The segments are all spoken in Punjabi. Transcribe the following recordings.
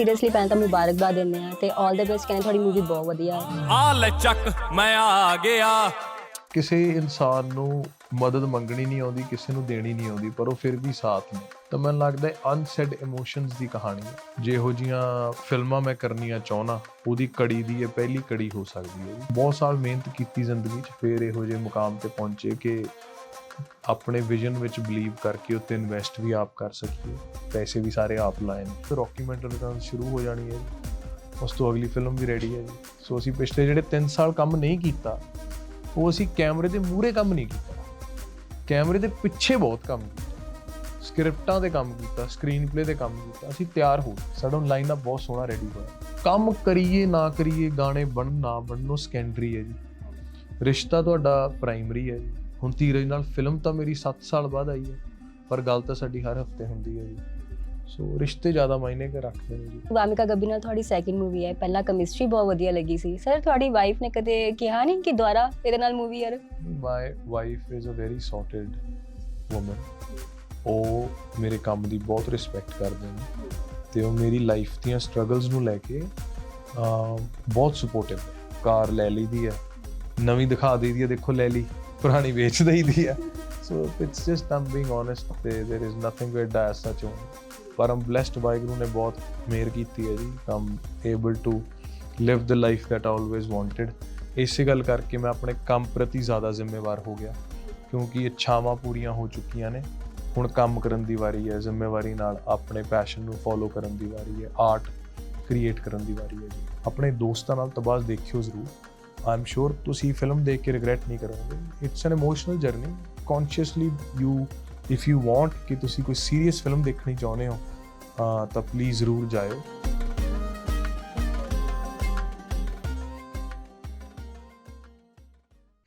ਸੀਰੀਅਸਲੀ ਪਹਿਲਾਂ ਤਾਂ ਮੁਬਾਰਕਬਾਦ ਦਿੰਦੇ ਆ ਤੇ 올 ਦ ਬੈਸਟ ਕਹਿੰਦੇ ਤੁਹਾਡੀ ਮੂਵੀ ਬਹੁਤ ਵਧੀਆ ਹੈ। ਆ ਲੈ ਚੱਕ ਮੈਂ ਆ ਗਿਆ। ਕਿਸੇ ਇਨਸਾਨ ਨੂੰ ਮਦਦ ਮੰਗਣੀ ਨਹੀਂ ਆਉਂਦੀ ਕਿਸੇ ਨੂੰ ਦੇਣੀ ਨਹੀਂ ਆਉਂਦੀ ਪਰ ਉਹ ਫਿਰ ਵੀ ਸਾਥ ਨੇ। ਤਾਂ ਮੈਨੂੰ ਲੱਗਦਾ ਹੈ ਅਨਸੈਡ ਇਮੋਸ਼ਨਸ ਦੀ ਕਹਾਣੀ ਹੈ। ਜਿਹੋ ਜੀਆਂ ਫਿਲਮਾਂ ਮੈਂ ਕਰਨੀਆਂ ਚਾਹਣਾ ਉਹਦੀ ਕੜੀ ਦੀ ਇਹ ਪਹਿਲੀ ਕੜੀ ਹੋ ਸਕਦੀ ਹੈ। ਬਹੁਤ ਸਾਲ ਮਿਹਨਤ ਕੀਤੀ ਜ਼ਿੰਦਗੀ 'ਚ ਫਿਰ ਇਹੋ ਜਿਹੇ ਮੁਕਾਮ ਤੇ ਪਹੁੰਚੇ ਕਿ ਆਪਣੇ ਵਿਜ਼ਨ ਵਿੱਚ ਬਲੀਵ ਕਰਕੇ ਉੱਤੇ ਇਨਵੈਸਟ ਵੀ ਆਪ ਕਰ ਸਕੀਏ। ਪੈਸੇ ਵੀ ਸਾਰੇ ਆਪ ਲਾਏ ਨੇ। ਫਿਰ ਡਾਕੂਮੈਂਟਰੀ ਰਿਟਰਨ ਸ਼ੁਰੂ ਹੋ ਜਾਣੀ ਹੈ ਜੀ। ਉਸ ਤੋਂ ਅਗਲੀ ਫਿਲਮ ਵੀ ਰੈਡੀ ਹੈ ਜੀ। ਸੋ ਅਸੀਂ ਪਿਛਲੇ ਜਿਹੜੇ 3 ਸਾਲ ਕੰਮ ਨਹੀਂ ਕੀਤਾ, ਉਹ ਅਸੀਂ ਕੈਮਰੇ ਦੇ ਮੂਹਰੇ ਕੰਮ ਨਹੀਂ ਕੀਤਾ। ਕੈਮਰੇ ਦੇ ਪਿੱਛੇ ਬਹੁਤ ਕੰਮ ਕੀਤਾ। ਸਕ੍ਰਿਪਟਾਂ ਤੇ ਕੰਮ ਕੀਤਾ ਸਕਰੀਨ ਪਲੇ ਤੇ ਕੰਮ ਕੀਤਾ। ਅਸੀਂ ਤਿਆਰ ਹੋ ਸਾਡਾ ਲਾਈਨ ਅਪ ਬਹੁਤ ਸੋਹਣਾ ਰੈਡੀ ਹੋਇਆ। ਕੰਮ ਕਰੀਏ, ਨਾ ਕਰੀਏ, ਗਾਣੇ ਬਣਨ, ਨਾ ਬਣਨ, ਉਹ ਸੈਕੰਡਰੀ ਹੈ ਜੀ। ਰਿਸ਼ਤਾ ਤੁਹਾਡਾ ਪ੍ਰਾਇਮਰੀ ਹੈ ਜੀ। ਹੁਣ ਧੀਰਜ ਨਾਲ ਫਿਲਮ ਤਾਂ ਮੇਰੀ 7 ਸਾਲ ਬਾਅਦ ਆਈ ਹੈ ਪਰ ਗੱਲ ਤਾਂ ਸਾਡੀ ਹਰ ਹਫ਼ਤੇ ਹੁੰਦੀ ਹੈ ਜੀ। ਸੋ ਰਿਸ਼ਤੇ ਜ਼ਿਆਦਾ ਮਾਇਨੇ ਕਰ ਰੱਖਦੇ ਨੇ ਜੀ। ਵਾਮਿਕਾ ਗੱਬੀ ਨਾਲ ਤੁਹਾਡੀ ਸੈਕਿੰਡ ਮੂਵੀ ਹੈ ਪਹਿਲਾਂ ਕੈਮਿਸਟਰੀ ਬਹੁਤ ਵਧੀਆ ਲੱਗੀ ਸੀ। ਸਰ ਤੁਹਾਡੀ ਵਾਈਫ ਨੇ ਕਦੇ ਕਿਹਾ ਨਹੀਂ ਕਿ ਦੁਬਾਰਾ ਇਹਦੇ ਨਾਲ ਮੂਵੀ ਯਾਰ? My wife is a very sorted woman ਉਹ ਮੇਰੇ ਕੰਮ ਦੀ ਬਹੁਤ ਰਿਸਪੈਕਟ ਕਰਦੇ ਨੇ ਤੇ ਉਹ ਮੇਰੀ ਲਾਈਫ ਦੀਆਂ ਸਟਰਗਲਸ ਨੂੰ ਲੈ ਕੇ ਬਹੁਤ ਸਪੋਰਟਿਵ ਕਾਰ ਲੈ ਲਈ ਦੀ ਹੈ ਨਵੀਂ ਦਿਖਾ ਦੇਈ ਦੀ ਹੈ ਦੇਖੋ ਲੈ ਲਈ। ਪੁਰਾਣੀ ਵੇਚ ਦੇਈ ਦੀ ਹੈ so it's just I'm being honest ਤੇ there is nothing with as such on ਪਰ ਆਮ ਬlesed ਵਾਹਿਗੁਰੂ ਨੇ ਬਹੁਤ ਮਿਹਰ ਕੀਤੀ ਹੈ ਜੀ I'm able to live the life that I always wanted ਇਸੇ ਗੱਲ ਕਰਕੇ ਮੈਂ ਆਪਣੇ ਕੰਮ ਪ੍ਰਤੀ ਜ਼ਿਆਦਾ ਜ਼ਿੰਮੇਵਾਰ ਹੋ ਗਿਆ ਕਿਉਂਕਿ ਇੱਛਾਵਾਂ ਪੂਰੀਆਂ ਹੋ ਚੁੱਕੀਆਂ ਨੇ ਹੁਣ ਕੰਮ ਕਰਨ ਦੀ ਵਾਰੀ ਹੈ ਜ਼ਿੰਮੇਵਾਰੀ ਨਾਲ ਆਪਣੇ ਪੈਸ਼ਨ ਨੂੰ ਫੋਲੋ ਕਰਨ ਦੀ ਵਾਰੀ ਹੈ ਆਰਟ ਕ੍ਰੀਏਟ ਕਰਨ ਦੀ ਵਾਰੀ ਹੈ ਜੀ ਆਪਣੇ ਦੋਸਤਾਂ ਨਾਲ ਤਬਾਸ ਦੇਖਿਓ ਜ਼ਰੂਰ ਆਈ ਸ਼ੋਰ ਤੁਸੀਂ ਫਿਲਮ ਦੇਖ ਕੇ ਰਿਗਰੈਟ ਨਹੀਂ ਕਰੋਗੇ। It's an emotional journey consciously you if you want ਕਿ ਤੁਸੀਂ ਕੋਈ ਸੀਰੀਅਸ ਫਿਲਮ ਦੇਖਣੀ ਚਾਹੁੰਦੇ ਹੋ ਤਾਂ ਪਲੀਜ਼ ਜ਼ਰੂਰ ਜਾਇਓ।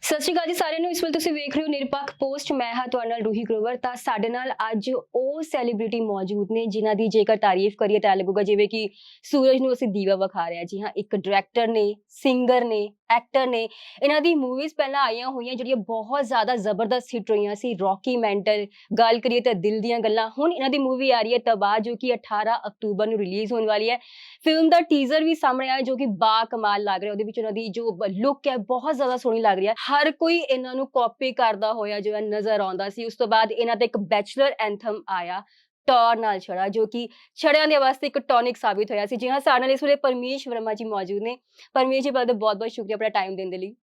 ਸਤਿ ਸ਼੍ਰੀ ਅਕਾਲ ਜੀ ਸਾਰਿਆਂ ਨੂੰ। ਇਸ ਵੇਲੇ ਤੁਸੀਂ ਵੇਖ ਰਹੇ ਹੋ ਨਿਰਪੱਖ ਪੋਸਟ ਮੈਂ ਹਾਂ ਤੁਹਾਡੇ ਨਾਲ ਰੂਹੀ ਗਰੋਵਰ, ਤਾਂ ਸਾਡੇ ਨਾਲ ਅੱਜ ਉਹ ਸੈਲੀਬ੍ਰਿਟੀ ਮੌਜੂਦ ਨੇ ਜਿਨ੍ਹਾਂ ਦੀ ਜੇਕਰ ਤਾਰੀਫ ਕਰੀਏ ਤਾਂ ਲੱਗੂਗਾ ਜਿਵੇਂ ਕਿ ਸੂਰਜ ਨੂੰ ਅਸੀਂ ਦੀਵਾ ਵਿਖਾ ਰਹੇ ਹਾਂ। ਜੀ ਹਾਂ, ਇੱਕ ਡਾਇਰੈਕਟਰ ਨੇ ਸਿੰਗਰ ਨੇ ਐਕਟਰ ਨੇ, ਇਹਨਾਂ ਦੀ ਮੂਵੀਜ਼ ਪਹਿਲਾਂ ਆਈਆਂ ਹੋਈਆਂ ਜਿਹੜੀਆਂ ਬਹੁਤ ਜ਼ਿਆਦਾ ਜ਼ਬਰਦਸਤ ਹਿੱਟ ਹੋਈਆਂ ਸੀ। ਰੌਕੀ ਮੈਂਟਲ ਗੱਲ ਕਰੀਏ ਤਾਂ ਦਿਲ ਦੀਆਂ ਗੱਲਾਂ, ਹੁਣ ਇਹਨਾਂ ਦੀ ਮੂਵੀ ਆ ਰਹੀ ਹੈ ਤਬਾਹ ਜੋ ਕਿ 18 ਅਕਤੂਬਰ ਨੂੰ ਰਿਲੀਜ਼ ਹੋਣ ਵਾਲੀ ਹੈ। ਫਿਲਮ ਦਾ ਟੀਜ਼ਰ ਵੀ ਸਾਹਮਣੇ ਆਇਆ ਜੋ ਕਿ ਬਾ ਕਮਾਲ ਲੱਗ ਰਿਹਾ, ਉਹਦੇ ਵਿੱਚ ਉਹਨਾਂ ਦੀ ਜੋ ਲੁੱਕ ਹੈ ਬਹੁਤ ਜ਼ਿਆਦਾ ਸੋਹਣੀ ਲੱਗ ਰਹੀ ਹੈ। ਹਰ ਕੋਈ ਇਹਨਾਂ ਨੂੰ ਕਾਪੀ ਕਰਦਾ ਹੋਇਆ ਜੋ ਹੈ ਨਜ਼ਰ ਆਉਂਦਾ ਸੀ। ਉਸ ਤੋਂ ਬਾਅਦ ਇਹਨਾਂ ਦਾ ਇੱਕ ਬੈਚਲਰ ਐਂਥਮ ਆਇਆ ਟੌਰ ਨਾਲ ਛੜਾ ਜੋ ਕਿ ਛੜਿਆਂ ਦੇ ਵਾਸਤੇ ਇੱਕ ਟੌਨਿਕ ਸਾਬਿਤ ਹੋਇਆ ਸੀ ਜੀ ਹਾਂ ਸਾਡੇ ਨਾਲ ਇਸ ਵੇਲੇ ਪਰਮੇਸ਼ ਵਰਮਾ ਜੀ ਮੌਜੂਦ ਨੇ। ਪਰਮੇਸ਼ ਜੀ ਬਹੁਤ ਬਹੁਤ ਬਹੁਤ ਸ਼ੁਕਰੀਆ ਆਪਣਾ ਟਾਈਮ ਦੇਣ ਦੇ ਲਈ।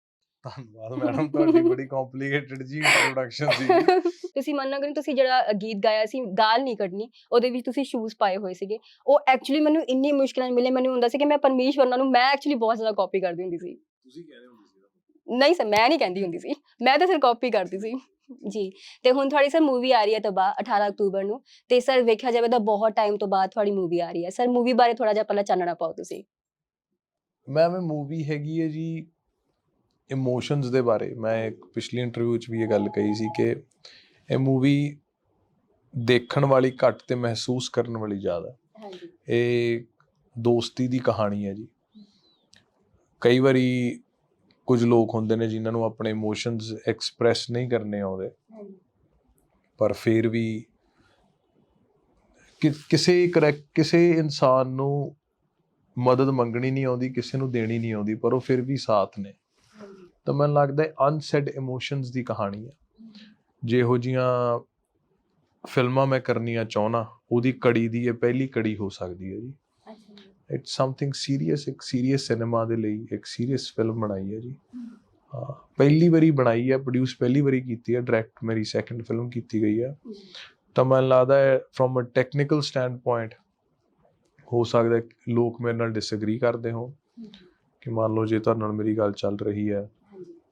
ਧੰਨਵਾਦ ਮੈਡਮ ਤੁਹਾਡੀ ਬੜੀ ਕੰਪਲਿਕੇਟਡ ਜੀ ਇੰਟਰੋਡਕਸ਼ਨ ਸੀ। ਤੁਸੀਂ ਮੰਨਣਾ ਕਿ ਤੁਸੀਂ ਜਿਹੜਾ ਗੀਤ ਗਾਇਆ ਸੀ ਗਾਲ ਨਹੀਂ ਕੱਢਣੀ ਉਹਦੇ ਵਿੱਚ ਤੁਸੀਂ ਸ਼ੂਜ਼ ਪਾਏ ਹੋਏ ਸੀਗੇ। ਉਹ ਐਕਚੁਅਲੀ ਮੈਨੂੰ ਇੰਨੀ ਮੁਸ਼ਕਿਲਾਂ ਮਿਲੇ ਮੈਨੂੰ ਹੁੰਦਾ ਸੀ ਕਿ ਮੈਂ ਪਰਮੇਸ਼ ਵਰਮਾ ਨੂੰ ਮੈਂ ਐਕਚੁਅਲੀ ਬਹੁਤ ਜ਼ਿਆਦਾ ਕਾਪੀ ਕਰਦੀ ਹੁੰਦੀ ਸੀ। ਤੁਸੀਂ ਕਹਿੰਦੇ ਹੁੰਦੇ ਸੀ ਨਹੀਂ ਸਰ ਮੈਂ ਨਹੀਂ ਕਹਿੰਦੀ ਹੁੰਦੀ ਸੀ। ਮੈਂ ਤਾਂ ਸਿਰ ਕਾਪੀ ਕਰਦੀ ਸੀ। ਜੀ ਤੇ ਹੁਣ ਤੁਹਾਡੀ ਸਰ ਮੂਵੀ ਆ ਰਹੀ ਹੈ ਤਬਾ 18 ਅਕਤੂਬਰ ਨੂੰ। ਤੇ ਸਰ ਵੇਖਿਆ ਜਾਵੇ ਤਾਂ ਬਹੁਤ ਟਾਈਮ ਤੋਂ ਬਾਅਦ ਤੁਹਾਡੀ ਮੂਵੀ ਆ ਰਹੀ ਹੈ। ਸਰ ਮੂਵੀ ਬਾਰੇ ਥੋੜਾ ਜਿਹਾ ਪਹਿਲਾਂ ਚਾਨਣਾ ਪਾਓ ਤੁਸੀਂ। ਮੈਮ ਇਹ ਮੂਵੀ ਹੈਗੀ ਹੈ ਜੀ ਇਮੋਸ਼ਨਸ ਦੇ ਬਾਰੇ। ਮੈਂ ਇੱਕ ਪਿਛਲੀ ਇੰਟਰਵਿਊ 'ਚ ਵੀ ਇਹ ਗੱਲ ਕਹੀ ਸੀ ਕਿ ਇਹ ਮੂਵੀ ਦੇਖਣ ਵਾਲੀ ਘੱਟ ਤੇ ਮਹਿਸੂਸ ਕਰਨ ਵਾਲੀ ਜ਼ਿਆਦਾ ਹਾਂਜੀ। ਇਹ ਦੋਸਤੀ ਦੀ ਕਹਾਣੀ ਹੈ ਜੀ। ਕਈ ਵਾਰੀ ਕੁਝ ਲੋਕ ਹੁੰਦੇ ਨੇ ਜਿਨ੍ਹਾਂ ਨੂੰ ਆਪਣੇ ਇਮੋਸ਼ਨਸ ਐਕਸਪ੍ਰੈਸ ਨਹੀਂ ਕਰਨੇ ਆਉਂਦੇ। ਪਰ ਫਿਰ ਵੀ ਕਿਸੇ ਕਰੈਕ ਕਿਸੇ ਇਨਸਾਨ ਨੂੰ ਮਦਦ ਮੰਗਣੀ ਨਹੀਂ ਆਉਂਦੀ ਕਿਸੇ ਨੂੰ ਦੇਣੀ ਨਹੀਂ ਆਉਂਦੀ ਪਰ ਉਹ ਫਿਰ ਵੀ ਸਾਥ ਨੇ। ਤਾਂ ਮੈਨੂੰ ਲੱਗਦਾ ਹੈ ਅਨਸੈਡ ਇਮੋਸ਼ਨਸ ਦੀ ਕਹਾਣੀ ਹੈ। ਜਿਹੋ ਜੀਆਂ ਫਿਲਮਾਂ ਮੈਂ ਕਰਨੀਆਂ ਚਾਹਣਾ ਉਹਦੀ ਕੜੀ ਦੀ ਇਹ ਪਹਿਲੀ ਕੜੀ ਹੋ ਸਕਦੀ ਹੈ ਜੀ। ਇਟਸ ਸਮਥਿੰਗ ਸੀਰੀਅਸ ਇੱਕ ਸੀਰੀਅਸ ਸਿਨੇਮਾ ਦੇ ਲਈ ਇੱਕ ਸੀਰੀਅਸ ਫਿਲਮ ਬਣਾਈ ਹੈ ਜੀ। ਹਾਂ, ਪਹਿਲੀ ਵਾਰੀ ਬਣਾਈ ਹੈ ਪ੍ਰੋਡਿਊਸ ਪਹਿਲੀ ਵਾਰੀ ਕੀਤੀ ਹੈ ਡਾਇਰੈਕਟ ਮੇਰੀ ਸੈਕੰਡ ਫਿਲਮ ਕੀਤੀ ਗਈ ਹੈ। ਤਾਂ ਮੈਨੂੰ ਲੱਗਦਾ ਹੈ from a technical standpoint ਹੋ ਸਕਦਾ ਹੈ ਲੋਕ ਮੇਰੇ ਨਾਲ ਡਿਸਐਗਰੀ ਕਰਦੇ ਹੋ ਕਿ ਮੰਨ ਲਓ ਜੇ ਤੁਹਾਡੇ ਨਾਲ ਮੇਰੀ ਗੱਲ ਚੱਲ ਰਹੀ ਹੈ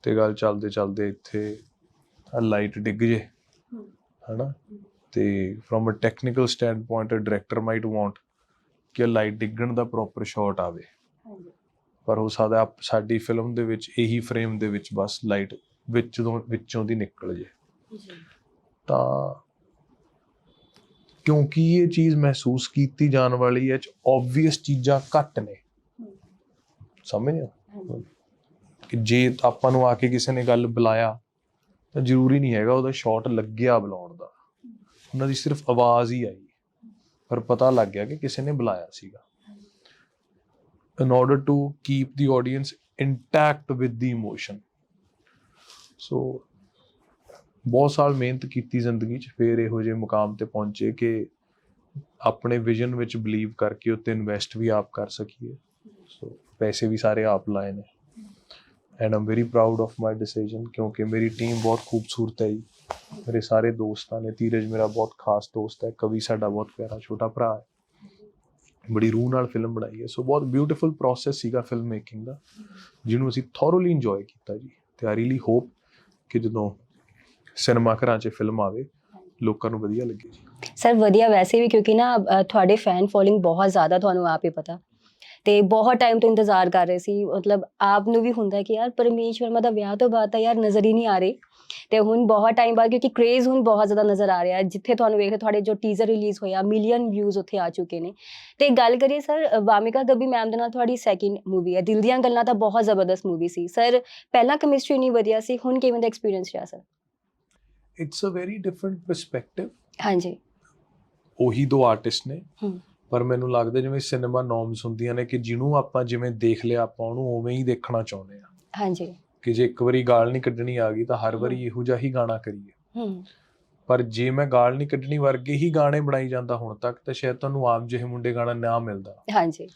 ਤੇ ਗੱਲ ਚੱਲਦੇ ਚੱਲਦੇ ਇੱਥੇ ਆ ਲਾਈਟ ਡਿੱਗ ਜੇ ਹਨਾ? ਤੇ from a technical standpoint a director might want ਕਿ ਲਾਈਟ ਡਿੱਗਣ ਦਾ ਪ੍ਰੋਪਰ ਸ਼ਾਟ ਆਵੇ। ਪਰ ਹੋ ਸਕਦਾ ਸਾਡੀ ਫਿਲਮ ਦੇ ਵਿੱਚ ਇਹੀ ਫਰੇਮ ਦੇ ਵਿੱਚ ਬਸ ਲਾਈਟ ਵਿੱਚੋਂ ਵਿੱਚੋਂ ਦੀ ਨਿਕਲ ਜੇ। ਤਾਂ ਕਿਉਂਕਿ ਇਹ ਚੀਜ਼ ਮਹਿਸੂਸ ਕੀਤੀ ਜਾਣ ਵਾਲੀ ਹੈ ਚ ਆਬਵੀਅਸ ਚੀਜ਼ਾਂ ਘੱਟ ਨੇ। ਸਮਝਿਆ ਕਿ ਜੇ ਆਪਾਂ ਨੂੰ ਆ ਕੇ ਕਿਸੇ ਨੇ ਗੱਲ ਬੁਲਾਇਆ ਤਾਂ ਜ਼ਰੂਰੀ ਨਹੀਂ ਹੈਗਾ ਉਹਦਾ ਸ਼ਾਟ ਲੱਗਿਆ ਬੁਲਾਉਣ ਦਾ। ਉਹਨਾਂ ਦੀ ਸਿਰਫ ਆਵਾਜ਼ ਹੀ ਆਈ। ਪਰ ਪਤਾ ਲੱਗ ਗਿਆ ਕਿ ਕਿਸੇ ਨੇ ਬੁਲਾਇਆ ਸੀਗਾ। In order to keep the audience intact with the emotion so, ਬਹੁਤ ਸਾਲ ਮਿਹਨਤ ਕੀਤੀ ਜ਼ਿੰਦਗੀ 'ਚ, ਫਿਰ ਇਹੋ ਜਿਹੇ ਮੁਕਾਮ ਤੇ ਪਹੁੰਚੇ ਕਿ ਆਪਣੇ ਵਿਜ਼ਨ ਵਿੱਚ ਬਲੀਵ ਕਰਕੇ ਉੱਤੇ ਇਨਵੈਸਟ ਵੀ ਆਪ ਕਰ ਸਕੀਏ। ਸੋ ਪੈਸੇ ਵੀ ਸਾਰੇ ਆਪ ਲਾਏ ਨੇ। And I'm very proud of my decision ਕਿਉਂਕਿ ਮੇਰੀ ਟੀਮ ਬਹੁਤ ਖੂਬਸੂਰਤ ਹੈ ਜੀ। ਮੇਰੇ ਸਾਰੇ ਦੋਸਤਾਂ ਨੇ, ਧੀਰਜ ਮੇਰਾ ਬਹੁਤ ਖਾਸ ਦੋਸਤ ਹੈ, ਕਵੀ ਸਾਡਾ ਬਹੁਤ ਪਿਆਰਾ ਛੋਟਾ ਭਰਾ ਹੈ। ਬੜੀ ਰੂਹ ਨਾਲ ਫਿਲਮ ਬਣਾਈ ਹੈ। ਸੋ ਬਹੁਤ ਬਿਊਟੀਫੁਲ ਪ੍ਰੋਸੈਸ ਸੀਗਾ ਫਿਲਮ ਮੇਕਿੰਗ ਦਾ, ਜਿਹਨੂੰ ਅਸੀਂ ਥੋਰਲੀ ਇੰਜੋਏ ਕੀਤਾ ਜੀ। ਤੇ ਆਈ ਰੀਲੀ ਹੋਪ ਕਿ ਜਦੋਂ ਸਿਨੇਮਾ ਘਰਾਂ 'ਚ ਫਿਲਮ ਆਵੇ, ਲੋਕਾਂ ਨੂੰ ਵਧੀਆ ਲੱਗੇ ਜੀ। ਸਰ ਵਧੀਆ ਵੈਸੇ ਵੀ, ਕਿਉਂਕਿ ਨਾ ਤੁਹਾਡੇ ਫੈਨ ਫੋਲੋਇੰਗ ਬਹੁਤ ਜ਼ਿਆਦਾ, ਤੁਹਾਨੂੰ ਆਪ ਹੀ ਪਤਾ। ਤੇ ਬਹੁਤ ਟਾਈਮ ਤੋਂ ਇੰਤਜ਼ਾਰ ਕਰ ਰਹੇ ਸੀ। ਮਤਲਬ ਆਪ ਨੂੰ ਵੀ ਹੁੰਦਾ ਕਿ ਯਾਰ ਪਰਮੇਸ਼ ਵਰਮਾ ਦਾ ਵਿਆਹ ਤੋਂ ਬਾਅਦ ਤਾਂ ਯਾਰ ਨਜ਼ਰ ਹੀ ਨਹੀਂ ਆ ਰਹੇ। ਤੇ ਹੁਣ ਬਹੁਤ ਟਾਈਮ ਬਾਅਦ ਕਿਉਂਕਿ ਕ੍ਰੇਜ਼ ਹੁਣ ਬਹੁਤ ਜ਼ਿਆਦਾ ਨਜ਼ਰ ਆ ਰਿਹਾ ਹੈ। ਜਿੱਥੇ ਤੁਹਾਨੂੰ ਵੇਖਦੇ ਤੁਹਾਡੇ ਜੋ ਟੀਜ਼ਰ ਰਿਲੀਜ਼ ਹੋਇਆ ਮਿਲੀਅਨ ਵਿਊਜ਼ ਉੱਥੇ ਆ ਚੁੱਕੇ ਨੇ। ਤੇ ਗੱਲ ਕਰੀਏ ਸਰ ਵਾਮਿਕਾ ਗੱਬੀ ਮੈਮ ਦੇ ਨਾਲ ਤੁਹਾਡੀ ਸੈਕਿੰਡ ਮੂਵੀ ਹੈ। ਦਿਲ ਦੀਆਂ ਗੱਲਾਂ ਤਾਂ ਬਹੁਤ ਜ਼ਬਰਦਸਤ ਮੂਵੀ ਸੀ। ਸਰ ਪਹਿਲਾਂ ਕੈਮਿਸਟਰੀ ਇੰਨੀ ਵਧੀਆ ਸੀ ਹੁਣ ਕਿਵੇਂ ਦਾ ਐਕਸਪੀਰੀਅੰਸ ਰਿਹਾ sir it's a very different perspective ਹਾਂਜੀ। ਉਹੀ ਦੋ ਆਰਟਿਸਟ ਨੇ। ਹਮ। ਪਰ ਮੈਨੂੰ ਲੱਗਦਾ ਜਿਵੇਂ ਸਿਨੇਮਾ ਨੋਰਮਸ ਹੁੰਦੀਆਂ ਨੇ ਕਿ ਜਿਹਨੂੰ ਆਪਾਂ ਜਿਵੇਂ ਦੇਖ ਲਿਆ ਆਪਾਂ ਉਹਨੂੰ ਉਵੇਂ ਹੀ ਦੇਖਣਾ ਚਾਹੁੰਦੇ ਆ ਹਾਂਜੀ। ਕਿ ਜੇ ਇੱਕ ਵਾਰੀ ਗਾਲ ਨਹੀਂ ਕੱਢਣੀ ਆ ਗਈ ਤਾਂ ਹਰ ਵਾਰੀ ਇਹੋ ਜਿਹਾ ਹੀ ਗਾਣਾ ਕਰੀਏ। ਹੂੰ। ਪਰ ਜੇ ਮੈਂ ਗਾਲ ਨਹੀਂ ਕੱਢਣੀ ਵਰਗੇ ਹੀ ਗਾਣੇ ਬਣਾਈ ਜਾਂਦਾ ਹੁਣ ਤੱਕ ਤਾਂ ਸ਼ਾਇਦ ਤੁਹਾਨੂੰ ਆਮ ਜਿਹੇ ਮੁੰਡੇ ਗਾਣਾ ਨਾ ਮਿਲਦਾ। ਹਾਂਜੀ।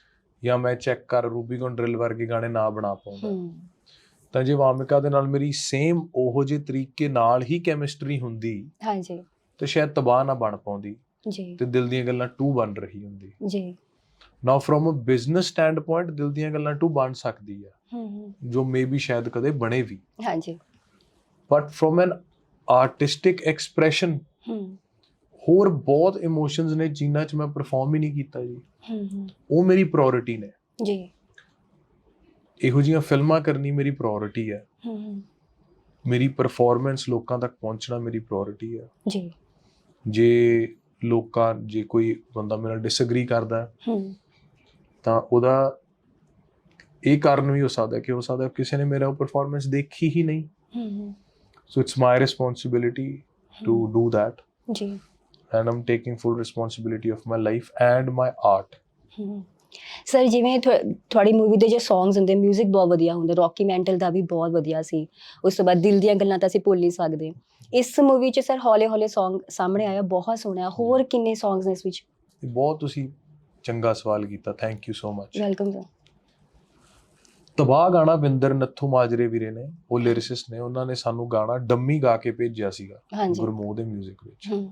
ਜਾਂ ਮੈਂ ਚੈੱਕ ਕਰ ਰੂਬੀਕਨ ਡਰਿਲ ਵਰਗੇ ਗਾਣੇ ਨਾ ਬਣਾ ਪਾਉਂਦਾ। ਹੂੰ। ਤਾਂ ਜੇ ਵਾਮਿਕਾ ਦੇ ਨਾਲ ਮੇਰੀ ਸੇਮ ਉਹੋ ਜਿਹੇ ਤਰੀਕੇ ਨਾਲ ਹੀ ਕੈਮਿਸਟਰੀ ਹੁੰਦੀ ਹਾਂਜੀ। ਤਾਂ ਸ਼ਾਇਦ ਤਬਾਹ ਨਾ ਬਣ ਪਾਉਂਦੀ। ਜੀ। ਤੇ ਦਿਲ ਦੀਆਂ ਗੱਲਾਂ 2 ਬਣ ਰਹੀ ਹੁੰਦੀ। ਜੀ। Now from a business standpoint ਦਿਲ ਦੀਆਂ ਗੱਲਾਂ 2 ਬਣ ਸਕਦੀ ਹੈ ਹੂੰ। ਜੋ ਮੇਬੀ ਸ਼ਾਇਦ ਕਦੇ ਬਣੇ ਵੀ। ਹਾਂਜੀ। But from an artistic expression hmm. ਹੋਰ ਬਹੁਤ ਇਮੋਸ਼ਨਸ ਨੇ ਜਿਨ੍ਹਾਂ 'ਚ ਮੈਂ ਪਰਫਾਰਮ ਹੀ ਨਹੀਂ ਕੀਤਾ ਜੀ। ਹੂੰ ਉਹ ਮੇਰੀ ਪ੍ਰਾਇੋਰਟੀ ਨੇ। ਜੀ। ਇਹੋ ਜਿਹੀਆਂ ਫਿਲਮਾਂ ਕਰਨੀ ਮੇਰੀ ਪ੍ਰਾਇੋਰਟੀ ਹੈ ਹੂੰ ਹੂੰ। ਮੇਰੀ ਪਰਫਾਰਮੈਂਸ ਲੋਕਾਂ ਤੱਕ ਪਹੁੰਚਣਾ ਮੇਰੀ ਪ੍ਰਾਇੋਰਟੀ ਹੈ ਜੀ। ਜੇ ਲੋਕਾਂ ਜੇ ਕੋਈ ਬੰਦਾ ਮੇਰੇ ਨਾਲ ਡਿਸਐਗਰੀ ਕਰਦਾ ਹੈ, ਤਾਂ ਉਹਦਾ ਇਹ ਕਾਰਨ ਵੀ ਹੋ ਸਕਦਾ ਕਿ ਹੋ ਸਕਦਾ ਕਿਸੇ ਨੇ ਮੇਰਾ ਪਰਫਾਰਮੈਂਸ ਦੇਖੀ ਹੀ ਨਹੀਂ। ਹੂੰ so it's my responsibility to do that ਜੀ। And I'm taking full responsibility of my life and my art hmm. Sir ਜਿਵੇਂ ਤੁਹਾ- ਤੁਹਾਡੀ ਮੂਵੀ ਦੇ ਜੇ ਸੌਂਗਸ ਹੁੰਦੇ 뮤직 ਬਹੁਤ ਵਧੀਆ ਹੁੰਦੇ ਰੌਕੀ ਮੈਂਟਲ ਦਾ ਵੀ ਬਹੁਤ ਵਧੀਆ ਸੀ। ਉਸ ਤੋਂ ਬਾਅਦ ਦਿਲ ਦੀਆਂ ਗੱਲਾਂ ਤਾਂ ਅਸੀਂ ਭੁੱਲ ਨਹੀਂ ਸਕਦੇ। ਇਸ ਮੂਵੀ 'ਚ ਸਰ ਹੌਲੇ ਹੌਲੇ Song ਸਾਹਮਣੇ ਆਇਆ ਬਹੁਤ ਸੋਹਣਾ। ਹੋਰ ਕਿੰਨੇ ਸੌਂਗਸ ਨੇ ਇਸ ਵਿੱਚ? ਬਹੁਤ ਤੁਸੀਂ ਚੰਗਾ ਸਵਾਲ ਕੀਤਾ thank you so much welcome sir Tabah ਗਾਣਾ ਵਿੰਦਰ ਨੱਥੂ ਮਾਜਰੇ ਵੀਰੇ ਨੇ ਉਹ ਲਿਰਿਸਿਸਟ ਨੇ ਉਹਨਾਂ ਨੇ ਸਾਨੂੰ ਗਾਣਾ ਡੰਮੀ ਗਾ ਕੇ ਭੇਜਿਆ ਸੀਗਾ ਗੁਰਮੋਹ ਦੇ 뮤직 ਵਿੱਚ